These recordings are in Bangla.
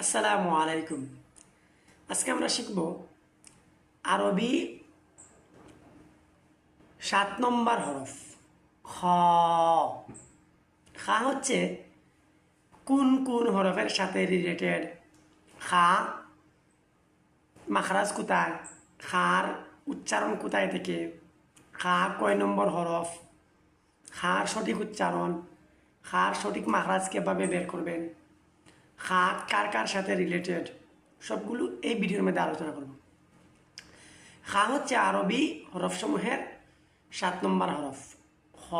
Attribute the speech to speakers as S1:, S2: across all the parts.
S1: আসসালামু আলাইকুম। আজকে আমরা শিখব আরবি সাত নম্বর হরফ, খ। খা হচ্ছে কোন কোন হরফের সাথে রিলেটেড খা, মাখরাজ কোথায়? খার উচ্চারণ কোথায় থেকে? খা, কয় নম্বর হরফ? খার সঠিক উচ্চারণ? খার সঠিক মাখরাজ কীভাবে বের করবেন। খা কার কার সাথে রিলেটেড সবগুলো এই ভিডিওর মধ্যে আলোচনা করব। খা হচ্ছে আরবি হরফসমূহের সাত নম্বর হরফ। খ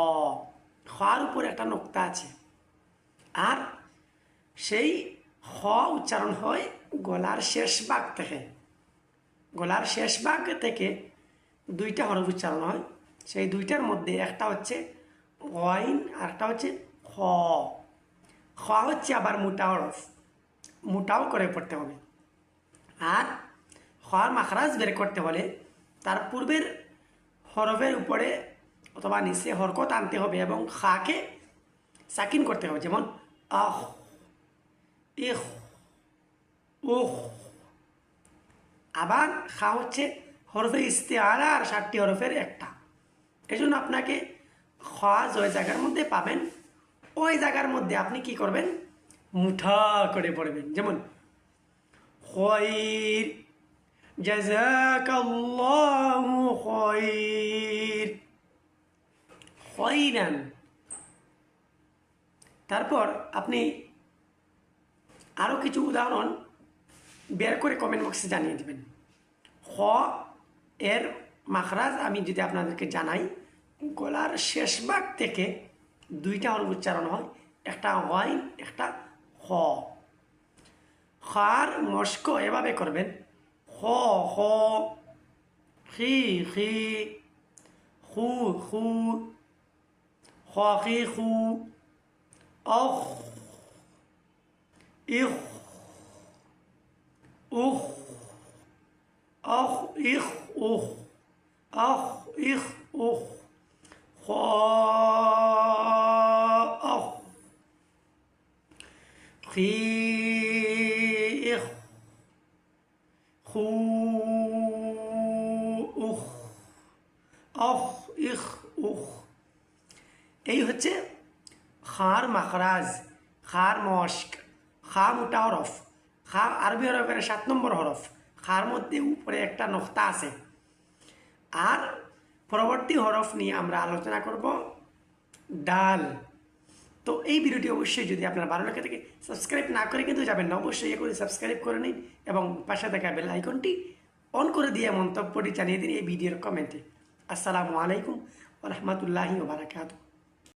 S1: খার উপর একটা নোক্তা আছে। আর সেই খ উচ্চারণ হয় গলার শেষ ভাগ থেকে। গলার শেষ ভাগ থেকে দুইটা হরফ উচ্চারণ হয়। সেই দুইটার মধ্যে একটা হচ্ছে ওয়াইন আর একটা হচ্ছে খ। খ হচ্ছে আবার মোটা হরফ মোটাও করে পড়তে হবে। আর খর মাখরাজ বের করতে হলে তার পূর্বের হরফের উপরে অথবা নিচে হরকত আনতে হবে এবং খাকে সাকিন করতে হবে, যেমন আহ, ইহ, উহ। আবার খা হচ্ছে হরফে ইস্তেহারা আর ষাটটি হরফের একটা। এই জন্য আপনাকে খা জয় জায়গার মধ্যে পাবেন ওই জায়গার মধ্যে আপনি কি করবেন? মুঠা করে পড়বেন। যেমন খয়ির তারপর আপনি আরও কিছু উদাহরণ বের করে কমেন্ট বক্সে জানিয়ে দেবেন। খ, এর মাখরাজ আমি যদি আপনাদেরকে জানাই, গলার শেষ ভাগ থেকে দুইটা হল উচ্চারণ হয়, একটা ওয়াইন একটা খ খার, মস্ক, এভাবে করবেন। খ খ খি খি, খু খু খ খি, খু অখ ইখ উখ অখ ইখ উখ অখ ইখ উখ খ خيخ خو উখ অখ ইখ উখ এই হচ্ছে খার মাখরাজ খার মস্ক খা মোটা হরফ খা আরবি হরফের সাত নম্বর হরফ খার মধ্যে উপরে একটা নক্তা আছে আর পরবর্তী হরফ নিয়ে আমরা আলোচনা করব ডাল তো এই ভিডিওটি অবশ্যই যদি আপনার ভালো লাগে থাকে সাবস্ক্রাইব না করে কিন্তু যাবেন না। অবশ্যই করে সাবস্ক্রাইব করে নিন এবং পাশে থাকা বেল আইকনটি অন করে দিয়ে মন্তব্যটি জানিয়ে দিন এই ভিডিওর কমেন্টে আসসালামু আলাইকুম রহমতুল্লাহি ওবরাকাতু